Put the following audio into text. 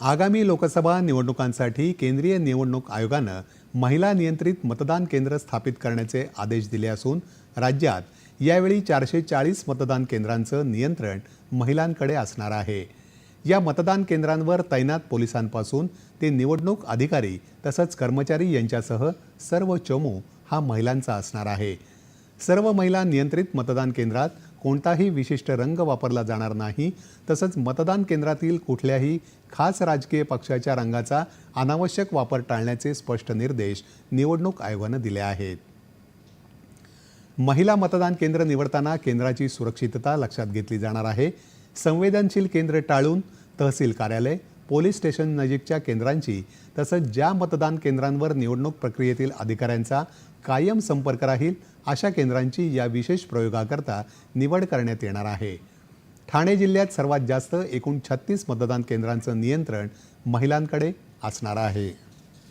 आगामी लोकसभा निवडणुकांसाठी केंद्रीय निवडणूक आयोगानं महिला नियंत्रित मतदान केंद्र स्थापित करण्याचे आदेश दिले असून राज्यात यावेळी चारशे चाळीस मतदान केंद्रांचं नियंत्रण महिलांकडे असणार आहे. या मतदान केंद्रांवर तैनात पोलिसांपासून ते निवडणूक अधिकारी तसंच कर्मचारी यांच्यासह सर्व चमू हा महिलांचा असणार आहे. सर्व महिला नियंत्रित मतदान केंद्रात कोणताही विशिष्ट रंग वापरला जाणार नाही. तसंच मतदान केंद्रातील कुठल्याही खास राजकीय पक्षाच्या रंगाचा अनावश्यक वापर टाळण्याचे स्पष्ट निर्देश निवडणूक आयोगानं दिले आहेत. महिला मतदान केंद्र निवडताना केंद्राची सुरक्षितता लक्षात घेतली जाणार आहे. संवेदनशील केंद्र टाळून तहसील कार्यालय पोलीस स्टेशन नजीकच्या केंद्रांची तसंच ज्या मतदान केंद्रांवर निवडणूक प्रक्रियेतील अधिकाऱ्यांचा कायम संपर्क राहील अशा केंद्रांची या विशेष प्रयोगाकरता निवड करण्यात येणार आहे. ठाणे जिल्ह्यात सर्वात जास्त एकूण छत्तीस मतदान केंद्रांचं नियंत्रण महिलांकडे असणार आहे.